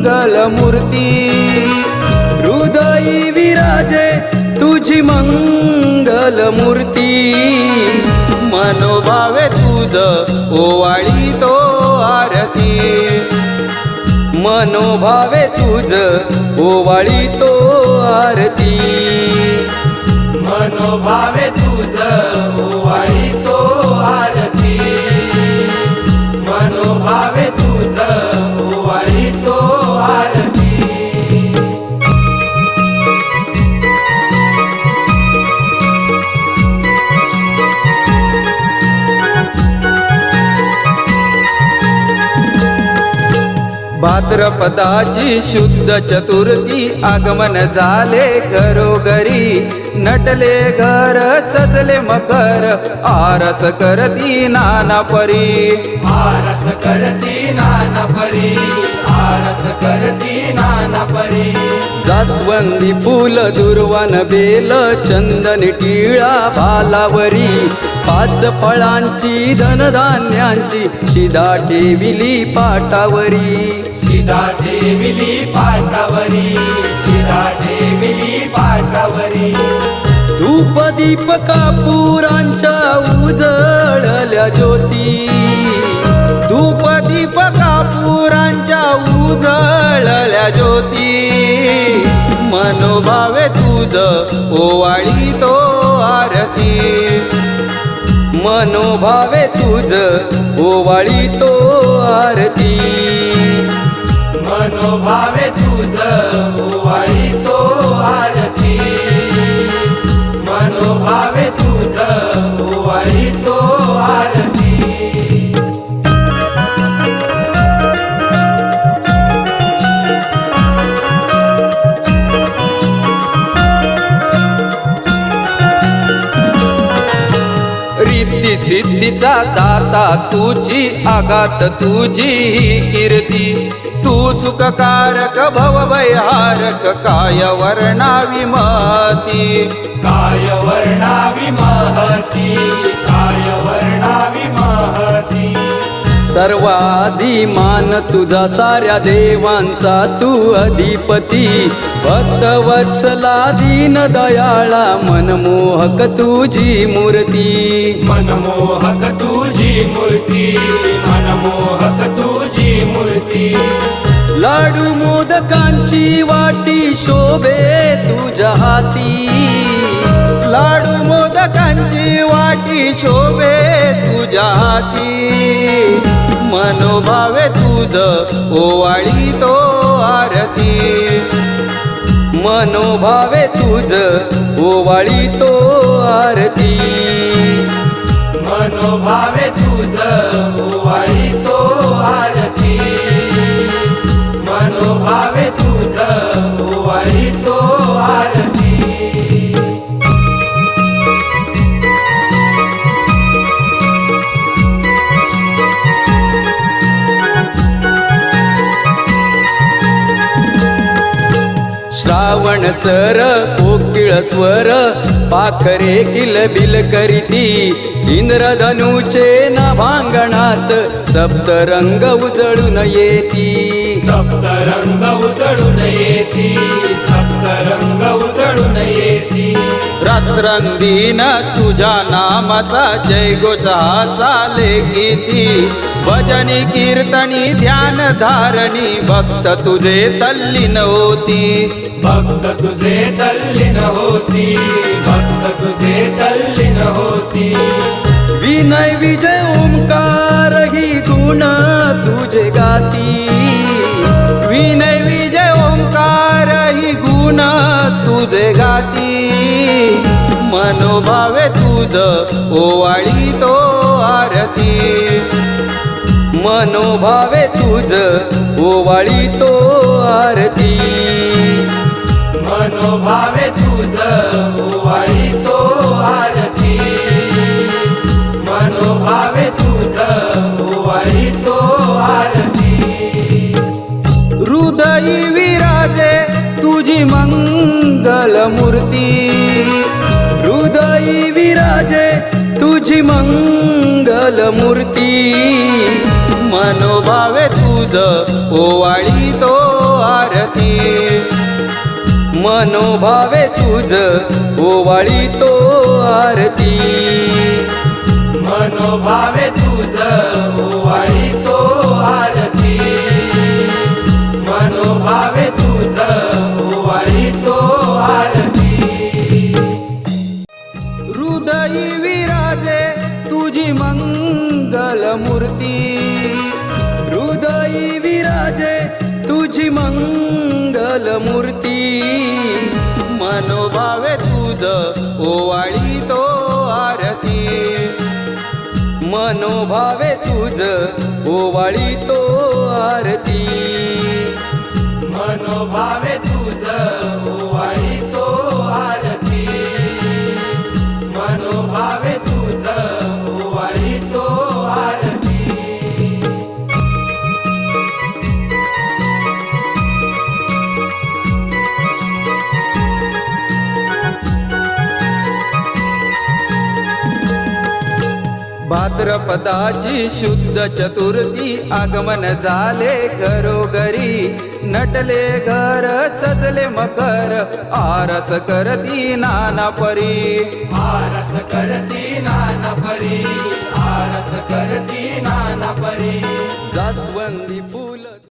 मंगल मूर्ती। हृदयी विराजे तुझी मंगल मूर्ती। मनोभावे तुझ ओवाळी तो आरती। मनोभावे तुझ ओवाळी तो आरती। मनोभावे तुझ ओवाळी तो आरती। भाद्रपदाची शुद्ध चतुर्थी आगमन झाले घरोघरी. नटले घर सजले मकर आरस करती नाना परी. आरस करती नाना परी. आरस करती नाना परी. जास्वंदी फुल दुर्वान बेल चंदन टिळा भालावरी पाच फळांची धनधान्यांची शिदा ठेविली पाटावरी. शिदा ठेविली पाटावरी शिदा ठेविली पाटावरी. धूप दीप कापुरांच्या उजळल्या ज्योती. होती. मनोभावे तुझ ओवाळी तो आरती. मनोभावे तुझ ओवाळी तो आरती. मनोभावे तुझ ओवाळी तो आरती. मनोभावे तुझ ओवाळी तो सिद्धीचा दाता तुझी आगात तुझी कीर्ती. तू सुखकारक भवभयहारक काय वर्णावी महती काय वर्णावी सर्वाधी मान तुझा साऱ्या देवांचा तू अधिपती. भक्त वत्सला दीन दयाळा मनमोहक तुझी मूर्ती. मनमोहक तुझी मूर्ती मनमोहक तुझी मूर्ती. लाडू मोदकांची वाटी शोभे तुझ्या हाती. लाडू मोदकांची वाटी शोभे तुझ्या हाती. मनोभावे तुझ ओवाळी तो आरती. मनोभावे तुझ ओवाळी तो आरती. मनोभावे तुझ ओवाळी तो आरती. श्रावण सर कोकिळ स्वर पाखरे किलबिल करीती. इंद्रधनुचे नभांगणात सप्तरंग उजळून येती. सप्तरंग उजळून येती सप्तरंग उजळून येती. रात्रंदीन तुझ्या नामाचा जय गोषा चाले किती भजनी कीर्तनी ध्यान धारणी भक्त तुझे तल्लीन होती. भक्त तुझे तल्लीन होती भक्त तुझे विनय विजय ओंकार ही गुण तुझे गाती. विनय विजय ओंकार ही गुण तुझे गाती. मनोभावे तुझ ओवाळी तो आरती. मनोभावे तुझ ओवाळी तो आरती. मनोभावे तुझ हृदयी विराजे तुझी मंगल मूर्ती हृदयी विराजे तुझी मंगल मूर्ती मनोभावे तुझ ओवाळी तो आरती. मनोभावे तुझ ओवाळी तो आरती. मनोभावे तुझ मंगलमूर्ती। मंगल हृदयी विराजे तुझी मंगलमूर्ती। मनोभावे तुझ ओवाळी तो आरती। मनोभावे तुझ ओवाळी तो आरती। मनोभावे भाद्रपदाची शुद्ध चतुर्थी आगमन झाले घरोघरी. नटले घर सजले मकर आरस करती नाना परी. आरस करती नाना परी आरस करती नाना परी. जास्वंदी